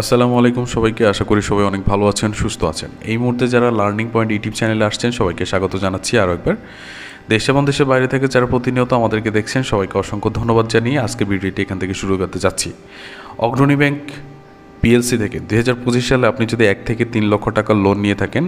আসসালামু আলাইকুম সবাইকে, আশা করি সবাই অনেক ভালো আছেন, সুস্থ আছেন। এই মুহূর্তে যারা লার্নিং পয়েন্ট ইউটিউব চ্যানেলে আসছেন, সবাইকে স্বাগত জানাচ্ছি আরও একবার। দেশ এবং দেশের বাইরে থেকে যারা প্রতিনিয়ত আমাদেরকে দেখছেন, সবাইকে অসংখ্য ধন্যবাদ জানিয়ে আজকে ভিডিওটি এখান থেকে শুরু করতে যাচ্ছি। অগ্রণী ব্যাংক পিএলসি থেকে দু হাজার পঁচিশ সালে আপনি যদি এক থেকে তিন লক্ষ টাকা লোন নিয়ে থাকেন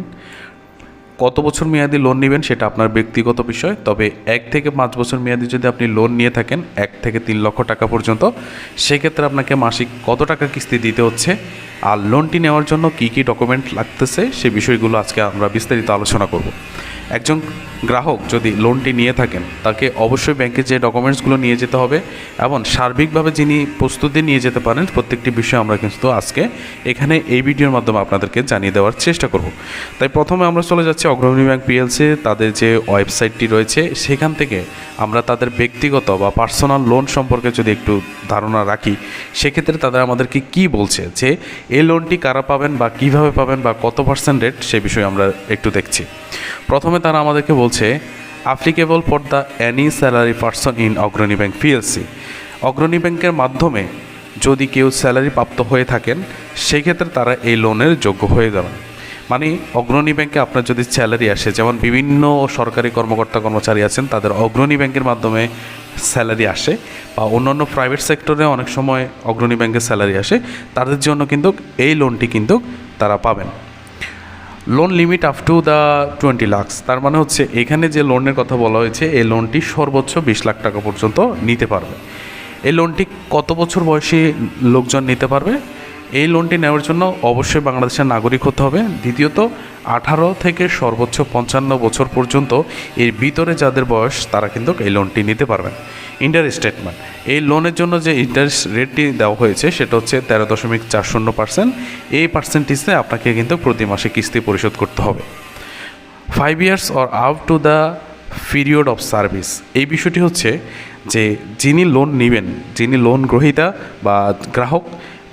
কত বছর মেয়াদি লোন নেবেন সেটা আপনার ব্যক্তিগত বিষয়। তবে এক থেকে পাঁচ বছর মেয়াদি যদি আপনি লোন নিয়ে থাকেন, এক থেকে তিন লক্ষ টাকা পর্যন্ত, সেক্ষেত্রে আপনাকে মাসিক কত টাকা কিস্তি দিতে হচ্ছে, আর লোনটি নেওয়ার জন্য কি কি ডকুমেন্ট লাগতেছে, সে বিষয়গুলো আজকে আমরা বিস্তারিত আলোচনা করব। একজন গ্রাহক যদি লোনটি নিয়ে থাকেন, তাকে অবশ্যই ব্যাংকে যে ডকুমেন্টসগুলো নিয়ে যেতে হবে এবং সার্বিকভাবে যিনি প্রস্তুতি নিয়ে যেতে পারেন, প্রত্যেকটি বিষয় আমরা কিন্তু আজকে এখানে এই ভিডিওর মাধ্যমে আপনাদেরকে জানিয়ে দেওয়ার চেষ্টা করব। তাই প্রথমে আমরা চলে যাচ্ছি অগ্রণী ব্যাংক পিএলসি তাদের যে ওয়েবসাইটটি রয়েছে, সেখান থেকে আমরা তাদের ব্যক্তিগত বা পার্সোনাল লোন সম্পর্কে যদি একটু ধারণা রাখি, সেক্ষেত্রে তাদের আমাদেরকে কি বলছে? যে এই লোনটি কারা পাবেন বা কীভাবে পাবেন বা কত পার্সেন্ট রেট সে বিষয়ে আমরা একটু দেখছি। প্রথমে তারা আমাদেরকে বলছে applicable for the any salary person in Agrani bank PLC Agrani ব্যাংকের মাধ্যমে যদি কেউ স্যালারি প্রাপ্ত হয়ে থাকেন, সেক্ষেত্রে তারা এই লোনের যোগ্য হয়ে যাবেন। মানে অগ্রণী ব্যাংকে আপনার যদি স্যালারি আসে, যেমন বিভিন্ন সরকারি কর্মকর্তা কর্মচারী আছেন, তাদের অগ্রণী ব্যাংকের মাধ্যমে স্যালারি আসে, বা অন্যান্য প্রাইভেট সেক্টরে অনেক সময় অগ্রণী ব্যাংকের স্যালারি আসে, তাদের জন্য কিন্তু এই লোনটি কিন্তু তারা পাবেন। Loan limit up to the twenty lakhs তার মানে হচ্ছে এখানে যে লোনের কথা বলা হয়েছে, এই লোনটি সর্বোচ্চ বিশ লাখ টাকা পর্যন্ত নিতে পারবে। এই লোনটি কত বছর বয়সী লোকজন নিতে পারবে? এই লোনটি নেওয়ার জন্য অবশ্যই বাংলাদেশের নাগরিক হতে হবে। দ্বিতীয়ত, আঠারো থেকে সর্বোচ্চ পঞ্চান্ন বছর পর্যন্ত এর ভিতরে যাদের বয়স, তারা কিন্তু এই লোনটি নিতে পারবেন। ইন্টারেস্ট স্টেটমেন্ট এই লোনের জন্য যে ইন্টারেস্ট রেটটি দেওয়া হয়েছে, সেটা হচ্ছে তেরো দশমিক চার শূন্য পার্সেন্ট এই পার্সেন্টেজে আপনাকে কিন্তু প্রতি মাসে কিস্তি পরিশোধ করতে হবে। Five years or up to the period of service এই বিষয়টি হচ্ছে যে যিনি লোন নেবেন, যিনি লোন গ্রহীতা বা গ্রাহক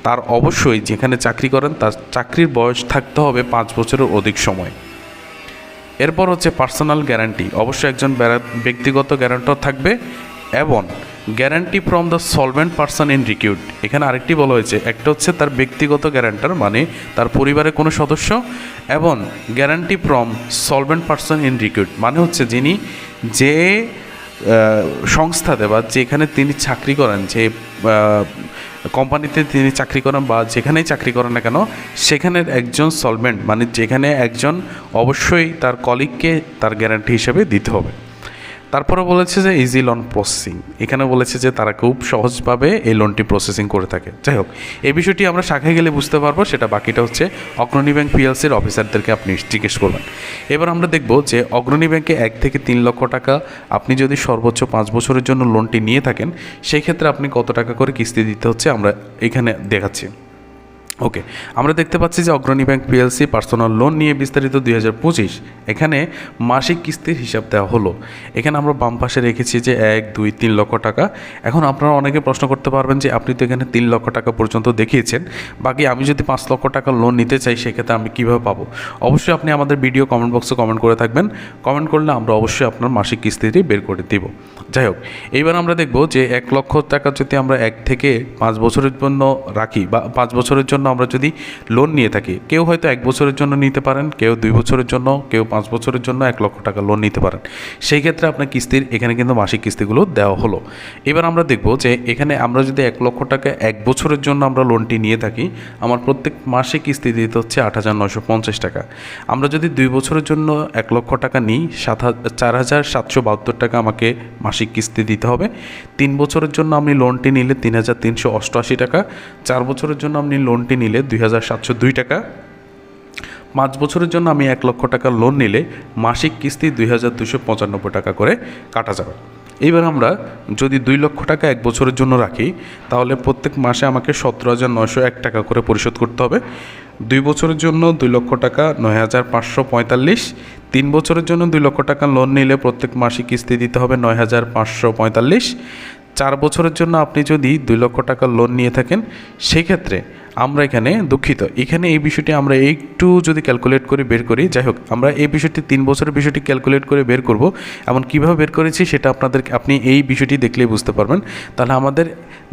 তার অবশ্যই যেখানে চাকরি করেন, তার চাকরির বয়স থাকতে হবে পাঁচ বছরের অধিক সময়। এরপর হচ্ছে পার্সোনাল গ্যারান্টি অবশ্যই একজন ব্যক্তিগত গ্যারান্টর থাকবে এবং guarantee from the solvent person in required এখানে আরেকটি বলা হয়েছে, একটা হচ্ছে তার ব্যক্তিগত গ্যারান্টার মানে তার পরিবারের কোনো সদস্য, এবং guarantee from solvent person in required মানে হচ্ছে যিনি যে সংস্থাতে বা যেখানে তিনি চাকরি করেন, যে কোম্পানিতে তিনি চাকরি করেন বা যেখানেই চাকরি করেন না কেন, সেখানের একজন সলভেন্ট মানে যেখানে একজন অবশ্যই তার কলিগকে তার গ্যারান্টি হিসেবে দিতে হবে। তারপরে বলেছে যে ইজি লোন প্রসেসিং এখানে বলেছে যে তারা খুব সহজভাবে এই লোনটি প্রসেসিং করে থাকে। যাই হোক, এই বিষয়টি আমরা শাখায় গেলে বুঝতে পারব। সেটা বাকিটা হচ্ছে অগ্রণী ব্যাংক পিএলসির অফিসারদেরকে আপনি জিজ্ঞেস করবেন। এবার আমরা দেখব যে অগ্রণী ব্যাংকে এক থেকে তিন লক্ষ টাকা আপনি যদি সর্বোচ্চ পাঁচ বছরের জন্য লোনটি নিয়ে থাকেন সেই ক্ষেত্রে আপনি কত টাকা করে কিস্তি দিতে হচ্ছে? আমরা এখানে দেখাচ্ছি। ওকে আমরা দেখতে পাচ্ছি যে Agrani bank PLC personal loan নিয়ে বিস্তারিত দুই হাজার পঁচিশ। এখানে মাসিক কিস্তির হিসাব দেওয়া হলো। এখানে আমরা বাম পাশে রেখেছি যে এক, দুই, তিন লক্ষ টাকা। এখন আপনারা অনেকে প্রশ্ন করতে পারবেন যে আপনি তো এখানে তিন লক্ষ টাকা পর্যন্ত দেখিয়েছেন। বাকি আমি যদি পাঁচ লক্ষ টাকা লোন নিতে চাই, সেক্ষেত্রে আমি কীভাবে পাবো? অবশ্যই আপনি আমাদের ভিডিও কমেন্ট বক্সে কমেন্ট করে থাকবেন। কমেন্ট করলে আমরা অবশ্যই আপনার মাসিক কিস্তিটি বের করে দিব। যাই হোক, এইবার আমরা দেখব যে এক লক্ষ টাকা যদি আমরা এক থেকে পাঁচ বছরের জন্য রাখি বা পাঁচ বছরের জন্য আমরা যদি লোন নিয়ে থাকি, কেউ হয়তো এক বছরের জন্য নিতে পারেন, কেউ দুই বছরের জন্য, কেউ পাঁচ বছরের জন্য এক লক্ষ টাকা লোন নিতে পারেন। সেই ক্ষেত্রে আপনার কিস্তির, এখানে কিন্তু মাসিক কিস্তিগুলো দেওয়া হলো। এবার আমরা দেখব যে এখানে আমরা যদি এক লক্ষ টাকা এক বছরের জন্য আমরা লোনটি নিয়ে থাকি, আমার প্রত্যেক মাসে কিস্তি দিতে হচ্ছে আট হাজার নয়শো পঞ্চাশ টাকা। আমরা যদি দুই বছরের জন্য এক লক্ষ টাকা নিই, সাত চার হাজার সাতশো বাহাত্তর টাকা আমাকে মাসিক কিস্তি দিতে হবে। তিন বছরের জন্য আপনি লোনটি নিলে তিন হাজার তিনশো অষ্টআশি টাকা, চার বছরের জন্য আপনি লোনটি নিলে দুই হাজার সাতশো দুই টাকা। পাঁচ বছরের জন্য আমি এক লক্ষ টাকা লোন নিলে মাসিক কিস্তি দুই হাজার দুশো পঁচানব্বই টাকা করে কাটা যাবে। এইবার আমরা যদি দুই লক্ষ টাকা এক বছরের জন্য রাখি, তাহলে প্রত্যেক মাসে আমাকে সতেরো হাজার নয়শো এক টাকা করে পরিশোধ করতে হবে। দুই বছরের জন্য দুই লক্ষ টাকা নয় হাজার পাঁচশো পঁয়তাল্লিশ, তিন বছরের জন্য দুই লক্ষ টাকা লোন নিলে প্রত্যেক মাসে কিস্তি দিতে হবে নয় হাজার পাঁচশো পঁয়তাল্লিশ। চার বছরের জন্য আপনি যদি দুই লক্ষ টাকা লোন নিয়ে থাকেন, সেক্ষেত্রে আমরা এখানে দুঃখিত। এখানে এই বিষয়টি আমরা একটু যদি ক্যালকুলেট করে বের করি, যাই হোক, আমরা এই বিষয়টি তিন বছরের বিষয়টি ক্যালকুলেট করে বের করব। এমন কীভাবে বের করেছি সেটা আপনাদের আপনি এই বিষয়টি দেখলেই বুঝতে পারবেন। তাহলে আমাদের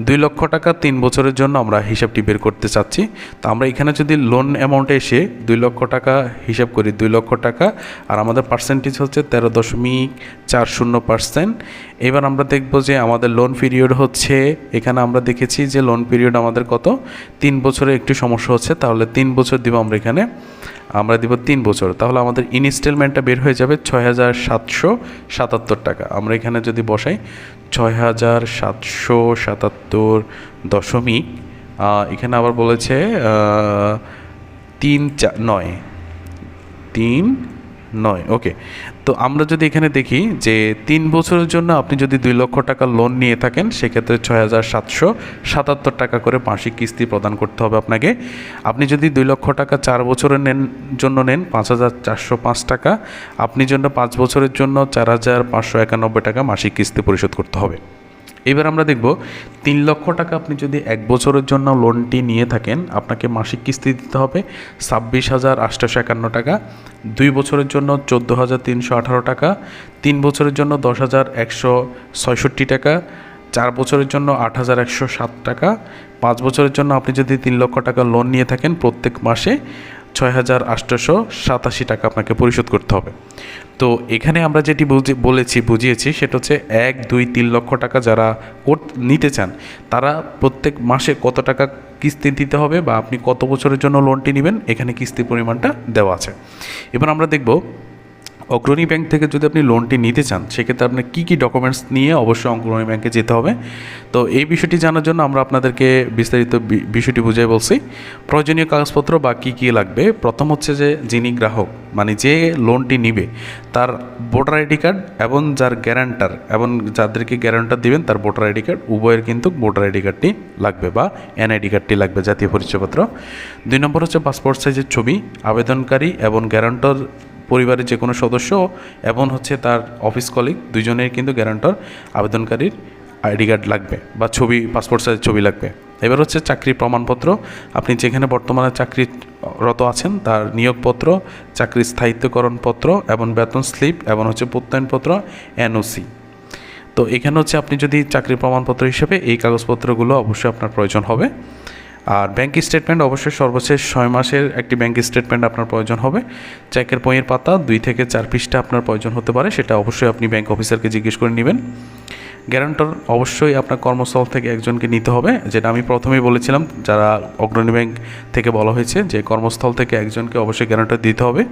দুই লক্ষ টাকা তিন বছরের জন্য আমরা হিসাবটি বের করতে চাচ্ছি। তো আমরা এখানে যদি লোন অ্যামাউন্টে এসে দুই লক্ষ টাকা হিসাব করি, দুই লক্ষ টাকা, আর আমাদের পার্সেন্টেজ হচ্ছে তেরো দশমিক চার শূন্য পার্সেন্ট এবার আমরা দেখব যে আমাদের লোন পিরিয়ড হচ্ছে, এখানে আমরা দেখেছি যে লোন পিরিয়ড আমাদের কত? তিন বছরে একটু সমস্যা হচ্ছে, তাহলে তিন বছর দিব আমরা এখানে, আমরা দিব তিন বছর। তাহলে আমাদের ইনস্টলমেন্টটা বের হয়ে যাবে ছয় হাজার সাতশো সাতাত্তর টাকা। আমরা এখানে যদি বসাই, ছয় হাজার সাতশো সাতাত্তর দশমিক এখানে আবার বলেছে তিন চা, নয়, তিন নয় ওকে তো আমরা যদি এখানে দেখি যে তিন বছরের জন্য আপনি যদি দুই লক্ষ টাকা লোন নিয়ে থাকেন, সেক্ষেত্রে ছয় হাজার সাতশো সাতাত্তর টাকা করে মাসিক কিস্তি প্রদান করতে হবে আপনাকে। আপনি যদি দুই লক্ষ টাকা চার বছরের নেন, জন্য নেন, পাঁচ হাজার চারশো পাঁচ টাকা। আপনি জন্য পাঁচ বছরের জন্য চার হাজার পাঁচশো একানব্বই টাকা মাসিক কিস্তি পরিশোধ করতে হবে। এবার আমরা দেখব তিন লক্ষ টাকা আপনি যদি এক বছরের জন্য লোনটি নিয়ে থাকেন, আপনাকে মাসিক কিস্তি দিতে হবে ছাব্বিশ হাজার আটশোশো একান্ন টাকা, দুই বছরের জন্য চোদ্দ হাজার তিনশো আঠারো টাকা, তিন বছরের জন্য দশ হাজার একশো ছয়ষট্টি টাকা, চার বছরের জন্য আট হাজার একশো সাত টাকা, পাঁচ বছরের জন্য আপনি যদি তিন লক্ষ টাকা লোন নিয়ে থাকেন, প্রত্যেক মাসে ছয় হাজার সাতাশি টাকা আপনাকে পরিশোধ করতে হবে। তো এখানে আমরা যেটি বলেছি, বুঝিয়েছি, সেটা হচ্ছে এক, দুই, তিন লক্ষ টাকা যারা নিতে চান, তারা প্রত্যেক মাসে কত টাকা কিস্তি দিতে হবে বা আপনি কত বছরের জন্য লোনটি নেবেন, এখানে কিস্তির পরিমাণটা দেওয়া আছে। এবার আমরা দেখব অগ্রণী ব্যাংক থেকে যদি আপনি লোনটি নিতে চান, সেক্ষেত্রে আপনার কী কী ডকুমেন্টস নিয়ে অবশ্যই অগ্রণী ব্যাংকে যেতে হবে। তো এই বিষয়টি জানার জন্য আমরা আপনাদেরকে বিস্তারিত বিষয়টি বুঝিয়ে বলছি। প্রয়োজনীয় কাগজপত্র বা কী কী লাগবে? প্রথম হচ্ছে যে যিনি গ্রাহক মানে যে লোনটি নিবে, তার ভোটার আইডি কার্ড এবং যার গ্যারান্টার এবং যাদেরকে গ্যারান্টার দিবেন, তার ভোটার আইডি কার্ড, উভয়ের কিন্তু ভোটার আইডি কার্ডটি লাগবে বা এনআইডি কার্ডটি লাগবে জাতীয় পরিচয়পত্র। দুই নম্বর হচ্ছে পাসপোর্ট সাইজের ছবি, আবেদনকারী এবং গ্যারান্টর পরিবারের যে কোনো সদস্য এবং হচ্ছে তার অফিস কলিগ দুজনের কিন্তু গ্যারান্টর আবেদনকারীর আইডি কার্ড লাগবে বা ছবি পাসপোর্ট সাইজের ছবি লাগবে। এবার হচ্ছে চাকরির প্রমাণপত্র, আপনি যেখানে বর্তমানে চাকরিরত আছেন, তার নিয়োগপত্র, চাকরির স্থায়িত্বকরণপত্র এবং বেতন স্লিপ এবং হচ্ছে প্রত্যয়নপত্র এনওসি তো এখানে হচ্ছে আপনি যদি চাকরির প্রমাণপত্র হিসেবে এই কাগজপত্রগুলো অবশ্যই আপনার প্রয়োজন হবে। আর ব্যাঙ্ক স্টেটমেন্ট অবশ্যই সর্বশেষ ছয় মাসের একটি ব্যাঙ্ক স্টেটমেন্ট আপনার প্রয়োজন হবে। চেকের বইয়ের পাতা দুই থেকে চার পিসটা আপনার প্রয়োজন হতে পারে, সেটা অবশ্যই আপনি ব্যাঙ্ক অফিসারকে জিজ্ঞেস করে নেবেন। গ্যারান্টর অবশ্যই আপনার কর্মস্থল থেকে একজনকে নিতে হবে, যেটা আমি প্রথমেই বলেছিলাম, যারা অগ্রণী ব্যাংক থেকে বলা হয়েছে, যে কর্মস্থল থেকে একজনকে অবশ্যই গ্যারান্টর দিতে হবে।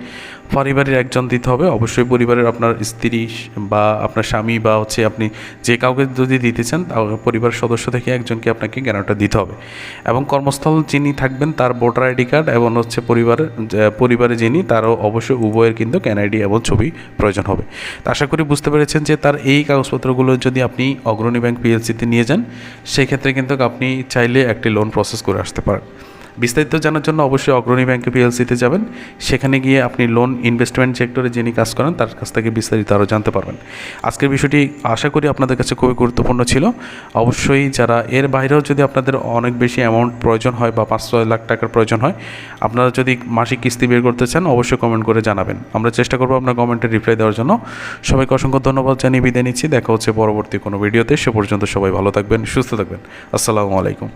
পারিবারের একজন দিতে হবে, অবশ্যই পরিবারের আপনার স্ত্রী বা আপনার স্বামী বা হচ্ছে আপনি যে কাউকে যদি দিতে চান তাহলে পরিবারের সদস্য থেকে একজনকে আপনাকে গ্যারান্টর দিতে হবে। এবং কর্মস্থল যিনি থাকবেন, তার ভোটার আইডি কার্ড এবং হচ্ছে পরিবার পরিবারে যিনি, তারও অবশ্যই উভয়ের কিন্তু ক্যান আইডি এবং ছবি প্রয়োজন হবে। আশা করি বুঝতে পেরেছেন যে তার এই কাগজপত্রগুলো যদি আপনি অগ্রণী ব্যাংক পিএলসিতে নিয়ে যান, সেক্ষেত্রে কিন্তু আপনি চাইলে একটি লোন প্রসেস করে আসতে পারেন। বিস্তারিত জানার জন্য অবশ্যই অগ্রণী ব্যাংকে পিএলসিতে যাবেন। সেখানে গিয়ে আপনি লোন ইনভেস্টমেন্ট সেক্টরে যিনি কাজ করেন, তার কাছ থেকে বিস্তারিত আরও জানতে পারবেন। আজকের বিষয়টি আশা করি আপনাদের কাছে খুবই গুরুত্বপূর্ণ ছিল। অবশ্যই যারা এর বাইরেও যদি আপনাদের অনেক বেশি অ্যামাউন্ট প্রয়োজন হয় বা পাঁচ ছয় লাখ টাকার প্রয়োজন হয়, আপনারা যদি মাসিক কিস্তি বের করতে চান, অবশ্যই কমেন্ট করে জানাবেন। আমরা চেষ্টা করব আপনার কমেন্টে রিপ্লাই দেওয়ার জন্য। সবাইকে অসংখ্য ধন্যবাদ জানিয়ে বিদায় নিচ্ছি। দেখা হচ্ছে পরবর্তী কোনো ভিডিওতে সে পর্যন্ত সবাই ভালো থাকবেন, সুস্থ থাকবেন। আসসালামু আলাইকুম।